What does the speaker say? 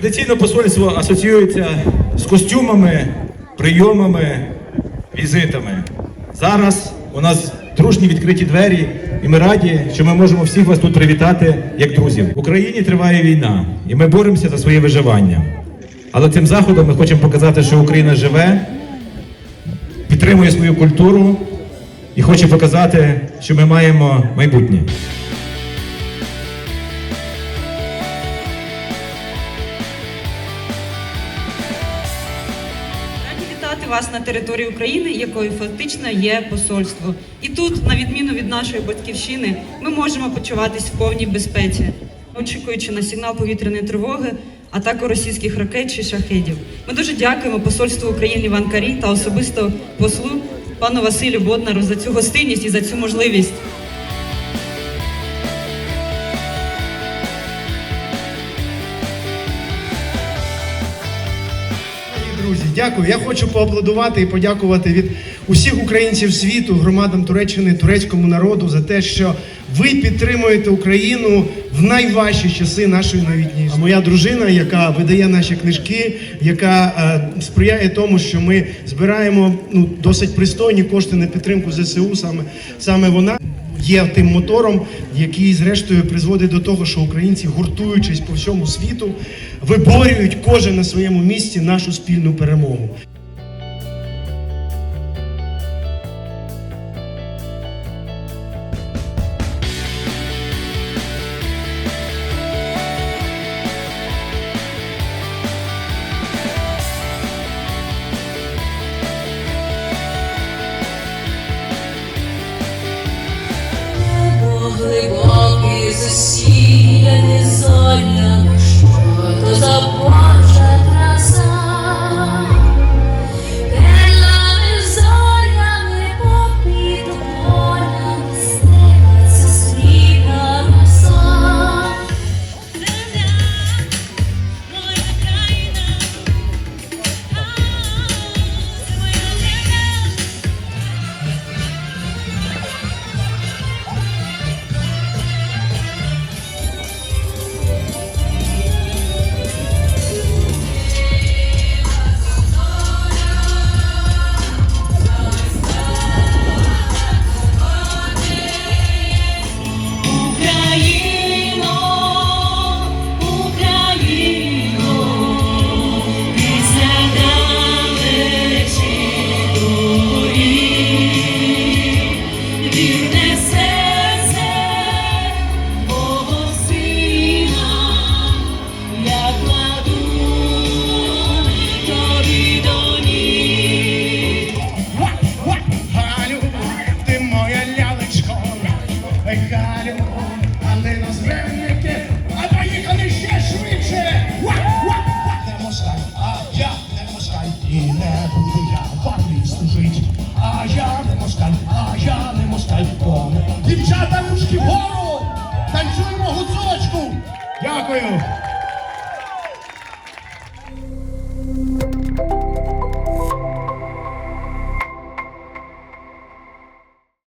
Традиційно посольство асоціюється з костюмами, прийомами, візитами. Зараз у нас дружні відкриті двері, і ми раді, що ми можемо всіх вас тут привітати як друзів. В Україні триває війна, і ми боремося за своє виживання. Але цим заходом ми хочемо показати, що Україна живе, підтримує свою культуру і хоче показати, що ми маємо майбутнє. Вас на території України, якою фактично є посольство. І тут, на відміну від нашої батьківщини, ми можемо почуватись в повній безпеці, очікуючи на сигнал повітряної тривоги, атаку російських ракет чи шахедів. Ми дуже дякуємо посольству України в Анкарі та особисто послу пану Василю Боднару за цю гостинність і за цю можливість. Друзі, дякую. Я хочу поаплодувати і подякувати від усіх українців світу, громадам Туреччини, турецькому народу за те, що ви підтримуєте Україну в найважчі часи нашої новітньої. А моя дружина, яка видає наші книжки, яка е, сприяє тому, що ми збираємо ну досить пристойні кошти на підтримку ЗСУ. Саме саме вона. Є тим мотором, який зрештою призводить до того, що українці, гуртуючись по всьому світу, виборюють кожен на своєму місці нашу спільну перемогу. Глибокі засіяні вгору, танцюємо гуцулочку. Дякую.